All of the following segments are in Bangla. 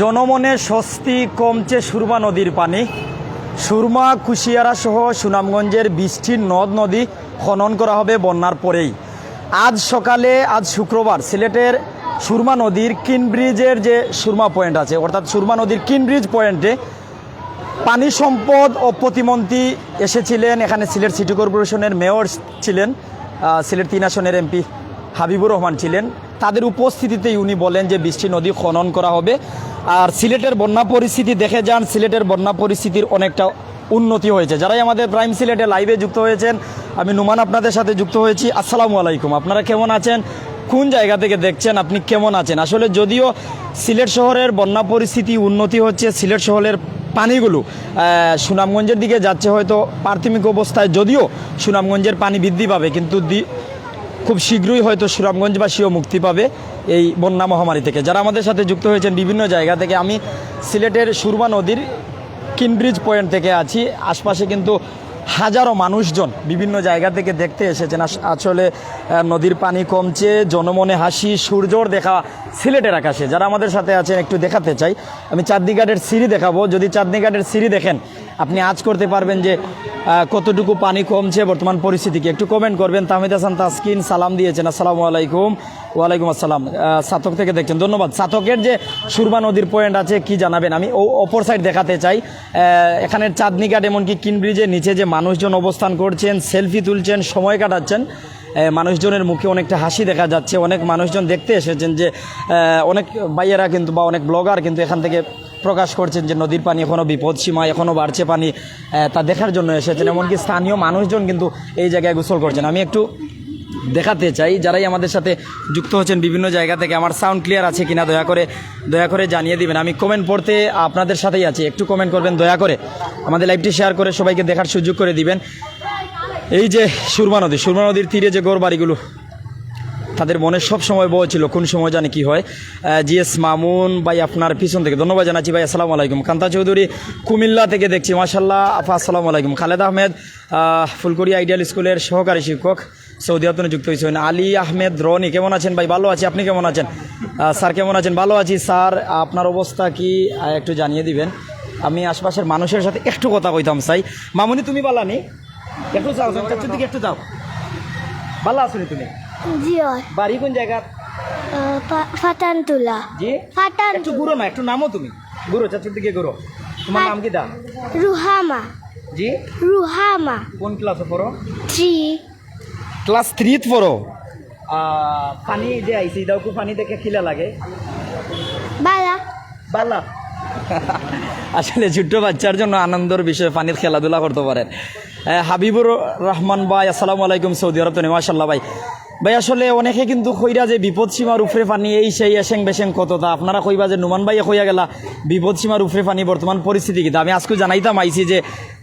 জনমনে স্বস্তি কমছে সুরমা নদীর পানি। সুরমা, কুশিয়ারা সহ সুনামগঞ্জের বৃষ্টির নদ নদী খনন করা হবে বন্যার পরেই। আজ সকালে, আজ শুক্রবার সিলেটের সুরমা নদীর কিন ব্রিজের যে সুরমা পয়েন্ট আছে, অর্থাৎ সুরমা নদীর কিন ব্রিজ পয়েন্টে পানি সম্পদ ও প্রতিমন্ত্রী এসেছিলেন। এখানে সিলেট সিটি কর্পোরেশনের মেয়র ছিলেন সিলেট তিন আসনের এমপি হাবিবুর রহমান ছিলেন। তাদের উপস্থিতিতেই উনি বলেন যে বৃষ্টি নদী খনন করা হবে। আর সিলেটের বন্যা পরিস্থিতি দেখে যান, সিলেটের বন্যা পরিস্থিতির অনেকটা উন্নতি হয়েছে। যারাই আমাদের প্রাইম সিলেটে লাইভে যুক্ত হয়েছেন, আমি নুমান আপনাদের সাথে যুক্ত হয়েছি। আসসালামু আলাইকুম। আপনারা কেমন আছেন? কোন জায়গা থেকে দেখছেন? আপনি কেমন আছেন? আসলে যদিও সিলেট শহরের বন্যা পরিস্থিতি উন্নতি হচ্ছে, সিলেট শহরের পানিগুলো সুনামগঞ্জের দিকে যাচ্ছে, হয়তো প্রাথমিক অবস্থায় যদিও সুনামগঞ্জের পানি বৃদ্ধি পাবে, কিন্তু খুব শীঘ্রই হয়তো সুনামগঞ্জবাসীও মুক্তি পাবে এই বন্যা মহামারী থেকে। যারা আমাদের সাথে যুক্ত হয়েছেন বিভিন্ন জায়গা থেকে, আমি সিলেটের সুরমা নদীর কিনব্রিজ পয়েন্ট থেকে আছি। আশপাশে কিন্তু হাজারো মানুষজন বিভিন্ন জায়গা থেকে দেখতে এসেছেন। আসলে নদীর পানি কমছে, জনমনে হাসি, সূর্যর দেখা সিলেটের আকাশে। যারা আমাদের সাথে আছেন, একটু দেখাতে চাই। আমি চাঁদনি ঘাটের সিঁড়ি দেখাবো। যদি চাঁদনি ঘাটের সিঁড়ি দেখেন, আপনি আজ করতে পারবেন যে কতটুকু পানি কমছে, বর্তমান পরিস্থিতিকে একটু কমেন্ট করবেন। তাহমিদ হাসান তাসকিন, সালাম দিয়েছেন। আসসালামু আলাইকুম। ওয়ালাইকুম আসসালাম। সাতক থেকে দেখছেন। ধন্যবাদ। সাতকের যে সুরমা নদীর পয়েন্ট আছে, কি জানাবেন? আমি ও অপর সাইড দেখাতে চাই। এখানের চাঁদনি ঘাট, এমনকি কিন ব্রিজের নিচে যে মানুষজন অবস্থান করছেন সেলফি তুলছেন, সময় কাটাচ্ছেন মানুষজনের মুখে অনেকটা হাসি দেখা যাচ্ছে। অনেক মানুষজন দেখতে এসেছেন যে অনেক বাইয়েরা কিন্তু বা অনেক ব্লগার কিন্তু এখান থেকে প্রকাশ করছেন যে নদীর পানি এখনও বিপদ সীমা এখনও বাড়ছে পানি তা দেখার জন্য এসেছেন। এমনকি স্থানীয় মানুষজন কিন্তু এই জায়গায় গোসল করছেন। আমি একটু দেখাতে চাই, যারাই আমাদের সাথে যুক্ত হচ্ছেন বিভিন্ন জায়গা থেকে, আমার সাউন্ড ক্লিয়ার আছে কিনা দয়া করে দয়া করে জানিয়ে দিবেন। আমি কমেন্ট পড়তে আপনাদের সাথেই আছি। একটু কমেন্ট করবেন দয়া করে। আমাদের লাইভটি শেয়ার করে সবাইকে দেখার সুযোগ করে দিবেন। এই যে সুরমা নদী, সুরমা নদীর তীরে যে গোর বাড়িগুলো তাদের মনে সব সময় বয় ছিল কোন সময় জানি কি হয়। জি এস মামুন ভাই আপনার পিছন থেকে ধন্যবাদ জানাচ্ছি ভাই আসসালামু আলাইকুম। কান্তা চৌধুরী কুমিল্লা থেকে দেখছি মাশাল্লাহ আফা আসসালামু আলাইকুম। খালেদ আহমেদ আহ, ফুলকড়ি আইডিয়াল স্কুলের সহকারী শিক্ষক সৌদি আরবে যুক্ত হয়েছেন আলী আহমেদ রনি। কেমন আছেন ভাই? ভালো আছি আপনি কেমন আছেন? স্যার কেমন আছেন? ভালো আছি স্যার আপনার অবস্থা কি? একটু জানিয়ে দিবেন। আমি আশপাশের মানুষের সাথে একটু কথা কইতাম চাই মামুনি তুমি বালানি একটু যাও একটু যাও। ভালো আছো তুমি। জি বাড়ি কোন জায়গা? ফাটানতুলা জি? ফাটান একটু ঘুরো না একটু নামো তুমি। ঘুরো চাচুর দিকে ঘুরো। তোমার নাম কি দা? রুহামা। জি? রুহামা। কোন ক্লাসে পড়ো? থ্রি। ক্লাস থ্রিত পড়ো? পানি যে আইসি দাও কু পানি দেখে খিলা লাগে। বালা। বালা? আসলে ছোট্ট বাচ্চার জন্য আনন্দের বিষয় পানির খেলাধুলা করতে পারেন। হাবিবুর রহমান ভাই আসসালামু আলাইকুম সৌদি আরব তো মাসাল্লাহ ভাই। ভাই, আসলে অনেকে কিন্তু কইরা যে বিপদ সীমার উপরে পানি, এই সেই এসেং বেসেং কত তা? আপনারা কইবা যে নুমান ভাই কইয়া গেলা, বিপদ সীমার উপরে পানি বর্তমান পরিস্থিতি কিন্তু আমি আজকে জানাইতাম আইছি যে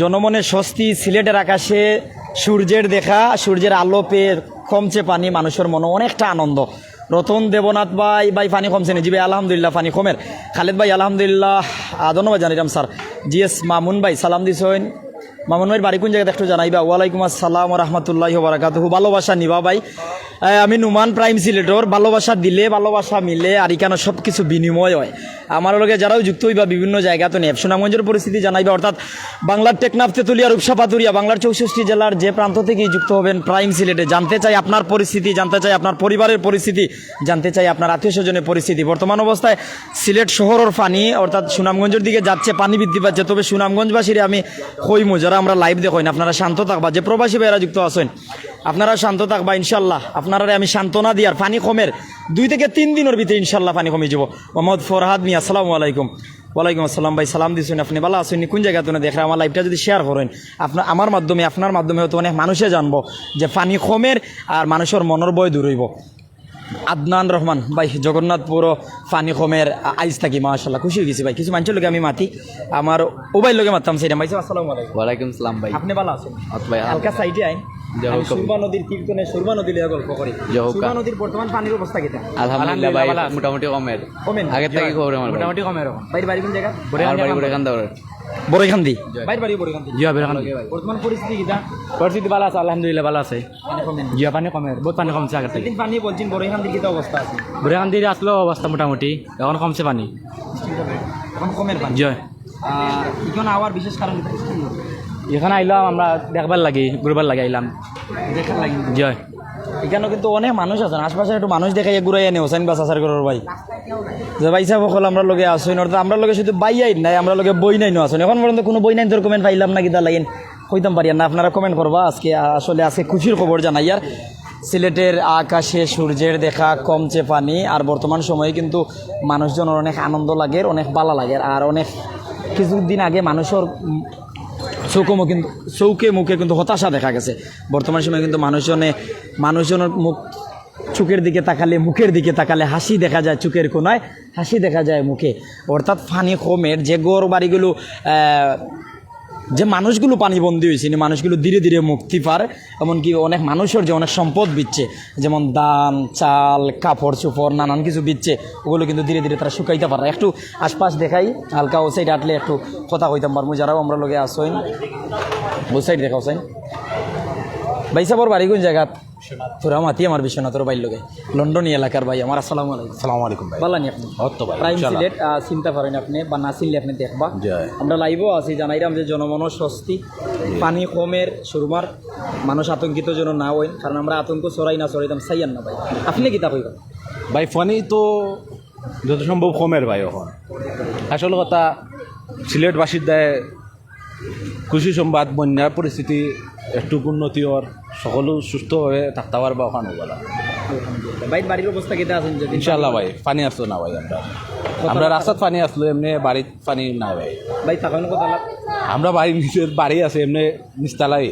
জনমনে স্বস্তি সিলেটের আকাশে সূর্যের দেখা, সূর্যের আলো পেয়ে কমছে পানি, মানুষের মনে অনেকটা আনন্দ। রতন দেবনাথ ভাই ভাই, পানি কমছে নি জি ভাই, আলহামদুলিল্লাহ, পানি কমের। খালেদ ভাই, আলহামদুলিল্লাহ ধন্যবাদ জানিলাম, স্যার। জি এস মামুন ভাই, সালাম দিছেন। মামুন ভাইয়ের বাড়ি কোন জায়গায় একটু জানাইবা? ওয়ালাইকুম আসসালাম রহমতুল্লাহ বারাকাতুহু। ভালোবাসা নিবা ভাই। আমি নুমান প্রাইম সিলেটর ভালোবাসা দিলে ভালোবাসা মিলে আর এখানে সব কিছু বিনিময় হয়। আমার লগে যারাও যুক্ত হইবা বিভিন্ন জায়গা তো নেব সুনামগঞ্জের পরিস্থিতি জানাইবা, অর্থাৎ বাংলার টেকনাফ, তেতুলিয়া, রূপসা, পাতুরিয়া, বাংলার চৌষট্টি জেলার যে প্রান্ত থেকেই যুক্ত হবেন প্রাইম সিলেটে জানতে চাই আপনার পরিস্থিতি, জানতে চাই আপনার পরিবারের পরিস্থিতি, জানতে চাই আপনার আত্মীয় স্বজনের পরিস্থিতি। বর্তমান অবস্থায় সিলেট শহরের পানি অর্থাৎ সুনামগঞ্জের দিকে যাচ্ছে, পানি বৃদ্ধি পাচ্ছে। তবে সুনামগঞ্জবাসীর আমি কইমু, যারা আমরা লাইভ দেখেন আপনারা শান্ত থাকবা। যে প্রবাসী ভাইয়েরা যুক্ত আছেন, আপনারা শান্ত থাকবা ইনশাল্লাহ আপনারা আমি সান্ত্বনা দিয়ার পানি কমের। দুই থেকে তিন দিনের ভিতরে ইনশাল্লাহ পানি কমে যাব। মোহাম্মদ ফরহাদ মিয়া আসসালামু আলাইকুম। ওয়ালাইকুম আসসালাম ভাই সালাম দিচ্ছেন আপনি। ভালো আছেন? কোন জায়গা তুমি দেখেন? আমার লাইভটা যদি শেয়ার করেন আপনার আমার মাধ্যমে আপনার মাধ্যমে হয়তো অনেক মানুষে জানব যে পানি কমের আর মানুষের মনের বয় দূর হইব। আদনান রহমান ভাই জগন্নাথপুর পানি কমের আইজ থাকি মাশাল্লাহ খুশি হয়ে গেছি ভাই। কিছু মানুষের লোকে আমি মাতি আমার ওবাই লোকে মারতাম সেটা ভাই। আসসালামু আলাইকুম। ওয়ালাইকুম সালাম ভাই। আপনি ভালো আছেন? ভাই হালকা সাইডে আইন। সুরমা নদীর কীর্তনে সুরমা নদী লিয়া গল্প করি। সুরমা নদীর বর্তমান পানির অবস্থা কিটা আলহামদুলিল্লাহ ভাই মোটামুটি কমের কমেন আগের থেকে খবর আমার মোটামুটি কমে এরকম বাইর বাড়ি কোন জায়গা? বাড়ি করে কান্দা বড়ইখান্দি বাইর বাড়ি বড়ইখান্দি জিয়া বেরখান বর্তমান পরিস্থিতি কিটা পরিস্থিতি ভালো আছে আলহামদুলিল্লাহ ভালো আছে। জিয়া পানি কমে বহুত পানি কমছে আগের থেকে। পানি বলছেন বড়ইখান্দির কিটা অবস্থা আছে? বেরখান দিয়ে আসলো অবস্থা মোটামুটি এখন কমছে পানি। এখন কমের পানি? জয়। এখন আওয়ার বিশেষ কারণ? এখানে আইলাম আমরা দেখবার লাগি ঘুরবার লাগে আইলাম। দেখার লাগে। জয় এখানে কিন্তু অনেক মানুষ আছেন আশপাশে একটু মানুষ দেখাই ঘুরাই এনে হোসেন বাস আসার করার ভাই। যে ভাই সাহেব সকল আমরা লগে আসুন অর্থাৎ আমরা লগে শুধু বাই আইন নাই আমরা লগে বই নাই আসুন। এখন পর্যন্ত কোনো বই নাই তোর কমেন্ট পাইলাম না কিতা লাগেন কইতাম পারি না আপনারা কমেন্ট করবা। আজকে আসলে আজকে খুশির খবর জানাই। আর সিলেটের আকাশে সূর্যের দেখা কমছে পানি আর বর্তমান সময়ে কিন্তু মানুষজনের অনেক আনন্দ লাগে অনেক ভালো লাগে। আর অনেক কিছুদিন আগে মানুষের উম, চৌকো মুখ কিন্তু চৌকে মুখে কিন্তু হতাশা দেখা গেছে। বর্তমান সময়ে কিন্তু মানুষজনে মানুষজনের মুখ চোখের দিকে তাকালে মুখের দিকে তাকালে হাসি দেখা যায় চোখের কোনায় হাসি দেখা যায় মুখে। অর্থাৎ ফানি হোমের যে গড় বাড়িগুলো যে মানুষগুলো পানিবন্দী হয়েছে মানুষগুলো ধীরে ধীরে মুক্তি পার। এমনকি অনেক মানুষের যে অনেক সম্পদ বিচ্ছে, যেমন দান, চাল, কাপড়, চোপড়, নানান কিছু বিচ্ছে, ওগুলো কিন্তু ধীরে ধীরে তারা শুকাইতে পারে। একটু আশপাশ দেখাই, হালকা ও সাইড আটলে একটু কথা কইতাম পারব, যারাও আমরা লোকে আসইন ও সাইড দেখা হোসেন ভাই সাবর বাড়ি কোন জায়গা? তোরা মাতি আমার বিশ্বনাথর বাইর লোকে লন্ডনী এলাকার ভাই আমার আসসালামু আলাইকুম। সালামু আলাইকুম ভাই। ভালো নি আপনি? তো ভাই প্রাইম সিলেট চিন্তা পারেন আপনি বা না চিনলে আপনি দেখবা। আমরা লাইভও আছি জানাইলাম যে জনমন স্বস্তি পানি কমের সুরমার মানুষ আতঙ্কিত যেন না হই কারণ আমরা আতঙ্ক ছড়াই না ছড়াইতাম চাইয়ান না ভাই। আপনি কিতা কইবা ভাই ফানি তো যত সম্ভব কমের ভাই এখন। আসল কথা সিলেটবাসীর দায় খুশি সংবাদ বন্যার পরিস্থিতি একটু উন্নতি হওয়ার সকলো সুস্থভাবে থাকতে পারবা ওখানে। বলা ভাই বাড়ির অবস্থা কিতা আছেন যদি? ইনশাল্লাহ ভাই পানি আসলো না ভাই আমরা। আমরা রাস্তাত পানি আসলো এমনি বাড়িত পানি না ভাই। ভাই থাকানো কথা আমরা বাড়ি নিজের বাড়ি আছে এমনি নিস্তালাই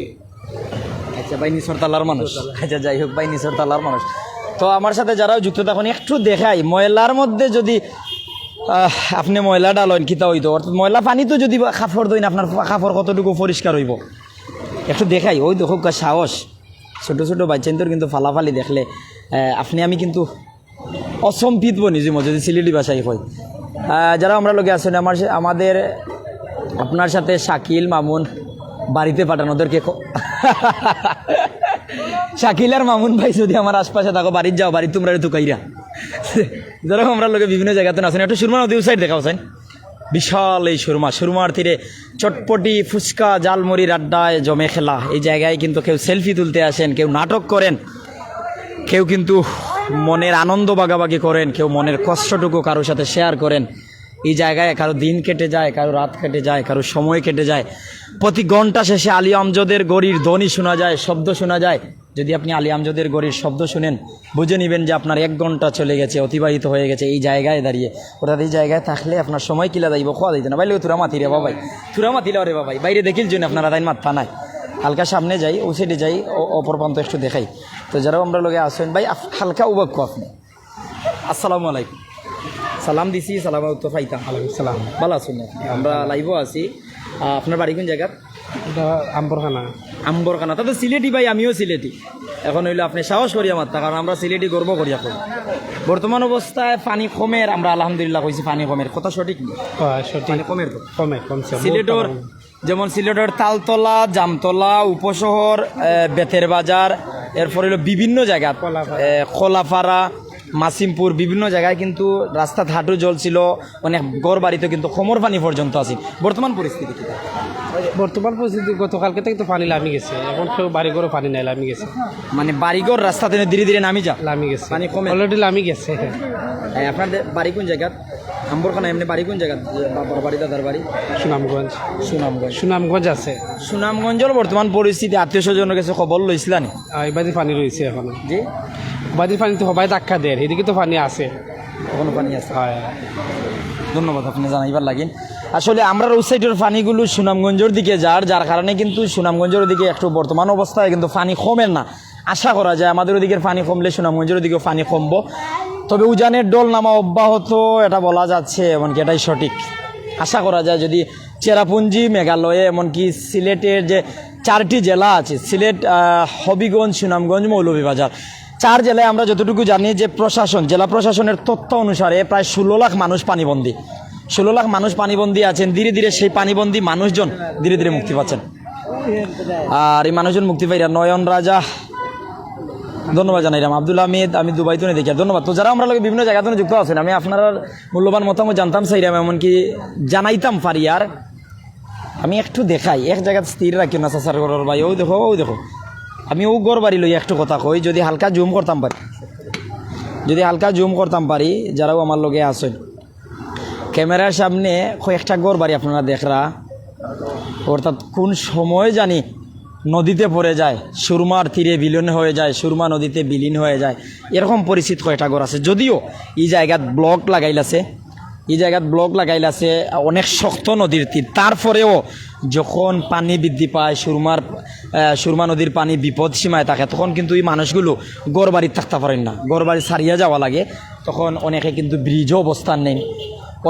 আচ্ছা ভাই নিচর তালার মানুষ। আচ্ছা যাই হোক ভাই নিচর তালার মানুষ। তো আমার সাথে যারা যুক্ত থাকুন একটু দেখাই। ময়লার মধ্যে যদি আপনি ময়লা ডালেন কিতা হইতো? অর্থাৎ ময়লা পানি তো যদি কাপড় দইন আপনার কাপড় কতটুকু পরিষ্কার হইব? একটু দেখাই, ওই দেখো সাহস। ছোটো ছোটো বাচ্চাদের কিন্তু ফালাফালি দেখলে আপনি আমি কিন্তু অসম্পিত নিজে মধ্যে যদি সিলেটি ভাষাই হয় যারা আমরা লোকে আছেন আমার আমাদের, আপনার সাথে শাকিল মামুন বাড়িতে পাঠানো, ওদেরকে ক- শাকিল আর মামুন ভাই যদি আমার আশপাশে থাকো, বাড়ির যাও বাড়ি তোমরা তুকাইরা যারা আমরা লোকে বিভিন্ন জায়গাতে আছেন একটু সুরমা নদী সাইড দেখা হোসেন বিশাল এই সুরমা। সুরমার তীরে চটপটি ফুচকা জালমুড়ির আড্ডায় জমে খেলা। এই জায়গায় কিন্তু কেউ সেলফি তুলতে আসেন, কেউ নাটক করেন, কেউ কিন্তু মনের আনন্দ বাগাবাগি করেন, কেউ মনের কষ্টটুকু কারোর সাথে শেয়ার করেন। এই জায়গায় কারও দিন কেটে যায়, কারও রাত কেটে যায়, কারও সময় কেটে যায়। প্রতি ঘণ্টা শেষে আলী আমজদের গড়ির ধ্বনি শোনা যায়, শব্দ শোনা যায়। যদি আপনি আলী আমজদের গড়ির শব্দ শুনেন বুঝে নেবেন যে আপনার এক ঘণ্টা চলে গেছে অতিবাহিত হয়ে গেছে এই জায়গায় দাঁড়িয়ে। অর্থাৎ এই জায়গায় থাকলে আপনার সময় কিলা যাইব খোয়া দিতে না। বাইলে তুরা মাতি রে বাবাই তুরা মাতিলে রে বাবাই। বাইরে দেখিল জন্য আপনারা তাই মাথা নাই। হালকা সামনে যাই ও সাইডে যাই ও- অপর প্রান্ত একটু দেখাই। তো যারাও আমরা লোকে আসেন ভাই হালকা উবাক্য আপনি। আসসালামু আলাইকুম। সালাম দিছি সালাম তো পাইতাম সালাম। ভালো আছেন আমরা লাইভও আছি। আপনার বাড়ি কোন জায়গার? এটা আম্বরখানা। আম্বরখানা। তাতে সিলেটি ভাই আমিও সিলেটি। এখন হইল আপনি সাহস করি আমার কারণ আমরা সিলেটি গর্ব করিয়া করি এখন। বর্তমান অবস্থায় পানি কমের আমরা আলহামদুলিল্লাহ কইছি পানি কমের। কথা সঠিক নেই পানি কমের কমে কমছে সিলেটর যেমন সিলেটের তালতলা জামতলা উপশহর বেতের বাজার এরপর হলো বিভিন্ন জায়গা। খোলাপাড়া মাসিমপুর বিভিন্ন জায়গায় কিন্তু রাস্তা হাঁটু জল ছিল অনেক গড় বাড়িতে কিন্তু খমর পানি পর্যন্ত আছে। বর্তমান পরিস্থিতি কি? বর্তমান পরিস্থিতি গতকালকে থেকে তো পানি লামি গেছে। এখন কেউ বাড়ি করে পানি নাই নামি গেছে। মানে বাড়িঘর রাস্তাতে ধীরে ধীরে নামি যা। নামি গেছে। পানি কমে? অলরেডি নামি গেছে। এই আপনাদের বাড়ি কোন জায়গা আম্বরখানা এমনি বাড়ি কোন জায়গা বাবার বাড়ি দাদার বাড়ি? সুনামগঞ্জ। সুনামগঞ্জ। সুনামগঞ্জ আছে। সুনামগঞ্জের বর্তমান পরিস্থিতি আত্মীয় স্বজনের কাছে খবর লইছিলানি এবারে পানি রয়েছে এখন। জি? বাদির পানি তো সবাই ধাক্কা দেয় এদিকে তো পানি আছে। কখনো পানি আছে। হয়। ধন্যবাদ, আপনি জানাইবার লাগিন। আসলে আমরা ওই সাইডের পানিগুলো সুনামগঞ্জের দিকে যার যার কারণে কিন্তু সুনামগঞ্জের দিকে একটু বর্তমান অবস্থায় কিন্তু পানি কমেন না। আশা করা যায় আমাদের ওদিকের পানি কমলে সুনামগঞ্জের দিকেও পানি কমবো। তবে উজানের ডোল নামা অব্যাহত, এটা বলা যাচ্ছে, এমনকি এটাই সঠিক। আশা করা যায় যদি চেরাপুঞ্জি, মেঘালয়ে, এমনকি সিলেটের যে চারটি জেলা আছে, সিলেট হবিগঞ্জ, সুনামগঞ্জ, মৌলভীবাজার চার জেলায় আমরা যতটুকু জানি যে প্রশাসন, জেলা প্রশাসনের তথ্য অনুসারে প্রায় ষোলো লাখ মানুষ পানিবন্দী। ষোলো লাখ মানুষ পানিবন্দী আছেন, ধীরে ধীরে সেই পানিবন্দী মানুষজন ধীরে ধীরে মুক্তি পাচ্ছেন। আর এই মানুষজন মুক্তি পাইরা নয়ন রাজা, ধন্যবাদ জানাইলাম আব্দুল আহমেদ আমি দুবাই তো দেখি ধন্যবাদ। তো যারা আমরা বিভিন্ন জায়গা থেকে যুক্ত আছেন, আমি আপনার মূল্যবান মতামত জানতাম চাইলাম এমনকি জানাইতাম পারি। আর আমি একটু দেখাই, এক জায়গায় স্থির রাখি না ঘরের ভাই। ও দেখো ও দেখো। আমি ও গড় বাড়ি লই একটু কথা কই, যদি হালকা জুম করতাম পারি। যদি হালকা জুম করতাম পারি, যারাও আমার লগে আসেন ক্যামেরার সামনে কয়েকটা গড় বাড়ি আপনারা দেখরা। অর্থাৎ কোন সময় জানি নদীতে পড়ে যায়, সুরমার তীরে বিলীন হয়ে যায়, সুরমা নদীতে বিলীন হয়ে যায়, এরকম পরিস্থিতি কয়টা গড় আছে। যদিও এই জায়গাত ব্লক লাগাইলাছে এই জায়গাত ব্লক লাগাইলাছে অনেক শক্ত নদীর তীর। তারপরেও যখন পানি বৃদ্ধি পায়, সুরমার সুরমা নদীর পানি বিপদ সীমায় থাকে, তখন কিন্তু এই মানুষগুলো গড় বাড়ির থাকতে পারেন না। গড় বাড়ি ছাড়িয়ে যাওয়া লাগে। তখন অনেকে কিন্তু ব্রিজও অবস্থান নেই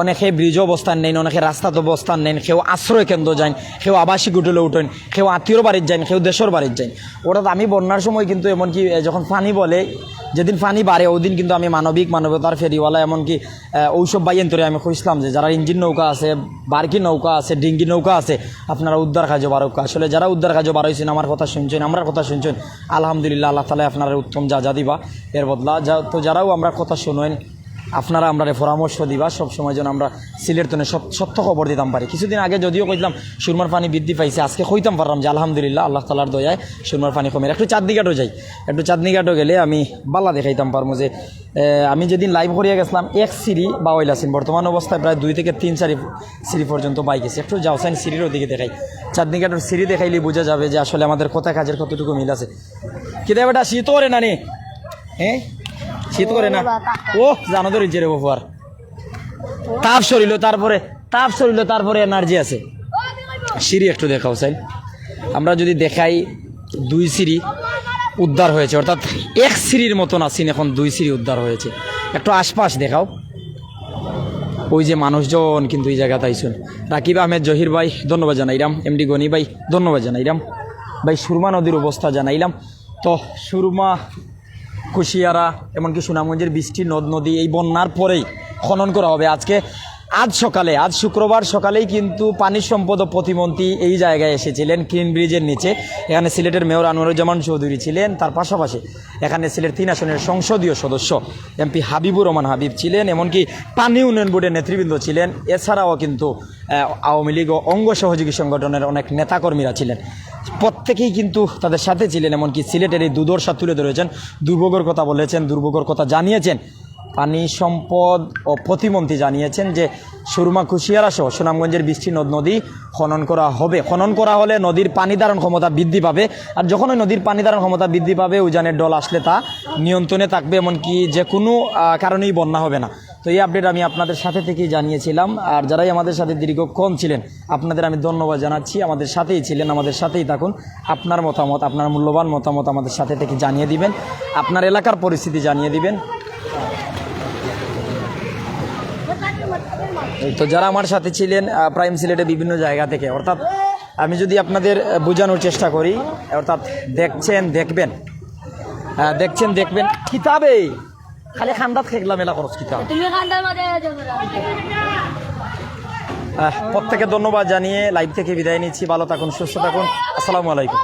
অনেকে ব্রিজ অবস্থান নেন, অনেকে রাস্তাত অবস্থান নেন, কেউ আশ্রয় কেন্দ্র যান, কেউ আবাসিক হোটেলে উঠেন, কেউ আত্মীয়র বাড়ির যান, কেউ দেশের বাড়ির যান। অর্থাৎ আমি বন্যার সময় কিন্তু এমনকি যখন পানি বলে, যেদিন পানি বাড়ে, ওই দিন কিন্তু আমি মানবিক মানবতার ফেরিওয়ালা, এমনকি ওইসব বাইয়েন্তরে আমি খুঁজলাম যে যারা ইঞ্জিন নৌকা আছে, বার্কি নৌকা আছে, ডিঙ্গি নৌকা আছে, আপনারা উদ্ধার কাজও বারক আসলে যারা উদ্ধার কাজও বারোইছেন আমার কথা শুনছেন আমরা কথা শুনছেন, আলহামদুলিল্লাহ, আল্লাহ তালা আপনারা উত্তম যা যা দিবা, এর বদলা। যা, তো যারাও আমরা কথা শুনেন আপনারা আমরা পরামর্শ দিবা সব সময় যেন আমরা সিলেট তনে সত্য খবর দিতাম পারি। কিছুদিন আগে যদিও কইলাম সুরমার পানি বৃদ্ধি পাইছে, আজকে কইতাম পারলাম যে আলহামদুলিল্লাহ, আল্লাহ তালার দয়ায় সুরমার পানি কমে। একটু চাঁদনিঘাটও যাই। একটু চাঁদনিঘাটও গেলে আমি বালা দেখাইতাম পারব যে আমি যেদিন লাইভ করিয়া গেছিলাম, এক সিঁড়ি বা ওইল আছেন বর্তমান অবস্থায় প্রায় দুই থেকে তিন চারি সিঁড়ি পর্যন্ত বাইক আছে একটু যাও, সাইন সিঁড়ির ওদিকে দেখাই। চাঁদনিঘাটের সিঁড়ি দেখাইলে বোঝা যাবে যে আসলে আমাদের কথা কাজের কতটুকু মিল আছে। কিরে বেটা শীত করে না নে হ্যাঁ? শীত করে না। ও জানো তো রিজের ব্যবহার তাপ সরিল তারপরে তাপ সরিল তারপরে এনার্জি আছে। সিঁড়ি একটু দেখাও সাইন আমরা যদি দেখাই দুই সিঁড়ি উদ্ধার হয়েছে অর্থাৎ এক সিঁড়ির মতন আছেন এখন দুই সিঁড়ি উদ্ধার হয়েছে। একটু আশপাশ দেখাও। ওই যে মানুষজন কিন্তু এই জায়গাতে আইসুন। রাকিব আহমেদ জহির ভাই ধন্যবাদ জানাইলাম। এমডি গনি ভাই ধন্যবাদ জানাইলাম। ভাই সুরমা নদীর অবস্থা জানাইলাম। তো সুরমা কুশিয়ারা এমনকি সুনামগঞ্জের বৃষ্টি নদ নদী এই বন্যার পরেই খনন করা হবে। আজকে আজ সকালে, আজ শুক্রবার সকালেই কিন্তু পানি সম্পদ প্রতিমন্ত্রী এই জায়গায় এসেছিলেন ক্রিন ব্রিজের নিচে। এখানে সিলেটের মেয়র আনোয়ারুজ্জামান চৌধুরী ছিলেন, তার পাশাপাশি এখানে সিলেট তিন আসনের সংসদীয় সদস্য এমপি হাবিবুর রহমান হাবিব ছিলেন, এমনকি পানি উন্নয়ন বোর্ডের নেতৃবৃন্দ ছিলেন। এছাড়াও কিন্তু আওয়ামী লীগ ও অঙ্গ সহযোগী সংগঠনের অনেক নেতাকর্মীরা ছিলেন। প্রত্যেকেই কিন্তু তাদের সাথে ছিলেন, এমনকি সিলেটের এই দুর্দশা তুলে ধরেছেন। দুর্ভোগের কথা বলেছেন, দুর্ভোগের কথা জানিয়েছেন। পানি সম্পদ ও প্রতিমন্ত্রী জানিয়েছেন যে সুরমা কুশিয়ারা সহ সুনামগঞ্জের বৃষ্টি নদ নদী খনন করা হবে। খনন করা হলে নদীর পানি ধারণ ক্ষমতা বৃদ্ধি পাবে আর যখন ওই নদীর পানি ধারণ ক্ষমতা বৃদ্ধি পাবে, উজানের ডল আসলে তা নিয়ন্ত্রণে থাকবে এমনকি যে কোনো কারণেই বন্যা হবে না। তো এই আপডেট আমি আপনাদের সাথে থেকেই জানিয়েছিলাম। আর যারাই আমাদের সাথে দীর্ঘক্ষণ ছিলেন, আপনাদের আমি ধন্যবাদ জানাচ্ছি। আমাদের সাথেই ছিলেন, আমাদের সাথেই থাকুন। আপনার মতামত, আপনার মূল্যবান মতামত আমাদের সাথে থেকে জানিয়ে দিবেন। আপনার এলাকার পরিস্থিতি জানিয়ে দিবেন। তো যারা আমার সাথে ছিলেন প্রাইম সিলেটে বিভিন্ন জায়গা থেকে অর্থাৎ আমি যদি আপনাদের বোঝানোর চেষ্টা করি অর্থাৎ দেখছেন দেখবেন দেখছেন দেখবেন কিতাবে খালি খান্দাত খেগলা মেলা খরচ কিতাব। প্রত্যেকে ধন্যবাদ জানিয়ে লাইভ থেকে বিদায় নিচ্ছি ভালো থাকুন সুস্থ থাকুন আসসালামু আলাইকুম।